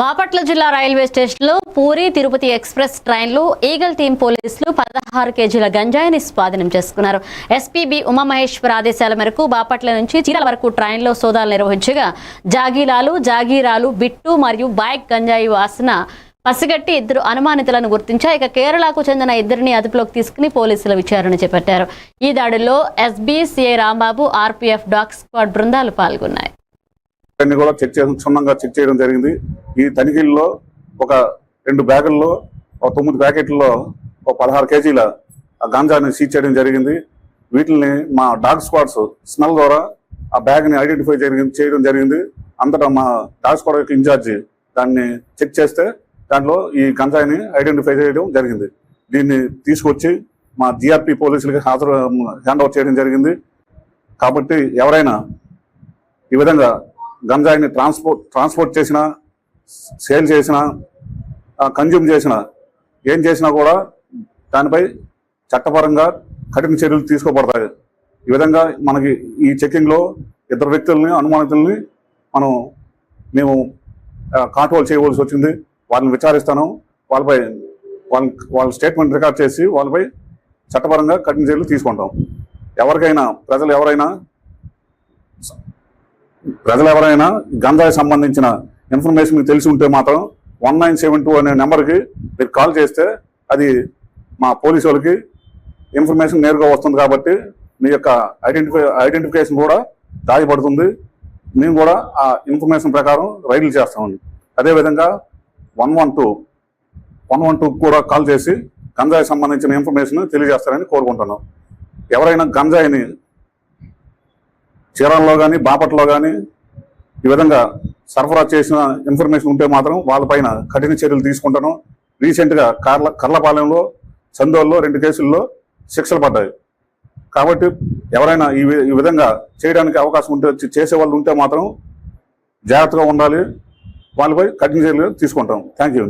బాపట్ల జిల్లా రైల్వే స్టేషన్లో పూరి తిరుపతి ఎక్స్ప్రెస్ ట్రైన్లు ఈగల్ టీం పోలీసులు పదహారు కేజీల గంజాయిని స్వాధీనం చేసుకున్నారు. ఎస్పీబీ ఉమామహేశ్వర్ ఆదేశాల మేరకు బాపట్ల నుంచి చీరాల వరకు ట్రైన్లో సోదాలు నిర్వహించగా జాగీలాలు జాగీరాలు బిట్టు మరియు బైక్ గంజాయి వాసన పసిగట్టి ఇద్దరు అనుమానితులను గుర్తించా ఇక కేరళకు చెందిన ఇద్దరిని అదుపులోకి తీసుకుని పోలీసుల విచారణ చేపట్టారు. ఈ దాడిలో SBCI Rambabu RPF dog squad బృందాలు పాల్గొన్నాయి. అన్ని కూడా చెక్ చేయడం క్షుణ్ణంగా చెక్ చేయడం జరిగింది. ఈ తనిఖీల్లో ఒక రెండు బ్యాగుల్లో ఒక తొమ్మిది ప్యాకెట్లలో ఒక పదహారు కేజీల ఆ గాంజాని సీజ్ చేయడం జరిగింది. వీటిని మా డాగ్ స్క్వాడ్స్ స్మెల్ ద్వారా ఆ బ్యాగ్ని ఐడెంటిఫై జరిగింది చేయడం జరిగింది. అంతటా మా డాగ్ స్క్వాడ్ యొక్క ఇన్ఛార్జి దాన్ని చెక్ చేస్తే దాంట్లో ఈ గంజాయిని ఐడెంటిఫై చేయడం జరిగింది. దీన్ని తీసుకొచ్చి మా జిఆర్పి పోలీసులకి హాజరు హ్యాండ్ ఓవర్ చేయడం జరిగింది. కాబట్టి ఎవరైనా ఈ విధంగా గంజాయిని ట్రాన్స్పోర్ట్ ట్రాన్స్పోర్ట్ చేసినా సేల్ చేసినా కన్జ్యూమ్ చేసినా ఏం చేసినా కూడా దానిపై చట్టపరంగా కఠిన చర్యలు తీసుకోబడతాయి. ఈ విధంగా మనకి ఈ చెక్కింగ్లో ఇద్దరు వ్యక్తుల్ని అనుమానితుల్ని మనం మేము కాంట్రోల్ చేయవలసి వచ్చింది. వాళ్ళని విచారిస్తాను. వాళ్ళపై వాళ్ళ వాళ్ళ స్టేట్మెంట్ రికార్డ్ చేసి వాళ్ళపై చట్టపరంగా కఠిన చర్యలు తీసుకుంటాం. ఎవరికైనా ప్రజలు ఎవరైనా ప్రజలు ఎవరైనా గంజాయి సంబంధించిన ఇన్ఫర్మేషన్ మీకు తెలిసి ఉంటే మాత్రం వన్ నైన్ సెవెన్ టూ అనే నెంబర్కి మీరు కాల్ చేస్తే అది మా పోలీసు వాళ్ళకి ఇన్ఫర్మేషన్ నేరుగా వస్తుంది కాబట్టి మీ యొక్క ఐడెంటిఫై ఐడెంటిఫికేషన్ కూడా దాయపడుతుంది మేము కూడా ఆ ఇన్ఫర్మేషన్ ప్రకారం రైడ్లు చేస్తామండి. అదేవిధంగా one one two one one టూకి కూడా కాల్ చేసి గంజాయి సంబంధించిన ఇన్ఫర్మేషన్ తెలియజేస్తారని కోరుకుంటున్నాం. ఎవరైనా గంజాయిని చీరాల్లో కానీ బాపట్లో కానీ ఈ విధంగా సరఫరా చేసిన ఇన్ఫర్మేషన్ ఉంటే మాత్రం వాళ్ళపైన కఠిన చర్యలు తీసుకుంటాను. రీసెంట్గా కర్ల కర్లపాలెంలో చందోల్లో రెండు కేసుల్లో శిక్షలు పడ్డాయి. కాబట్టి ఎవరైనా ఈ వి- ఈ విధంగా చేయడానికి అవకాశం ఉంటే చే- చేసే వాళ్ళు ఉంటే మాత్రం జాగ్రత్తగా ఉండాలి. వాళ్ళపై కఠిన చర్యలు తీసుకుంటాం. Thank you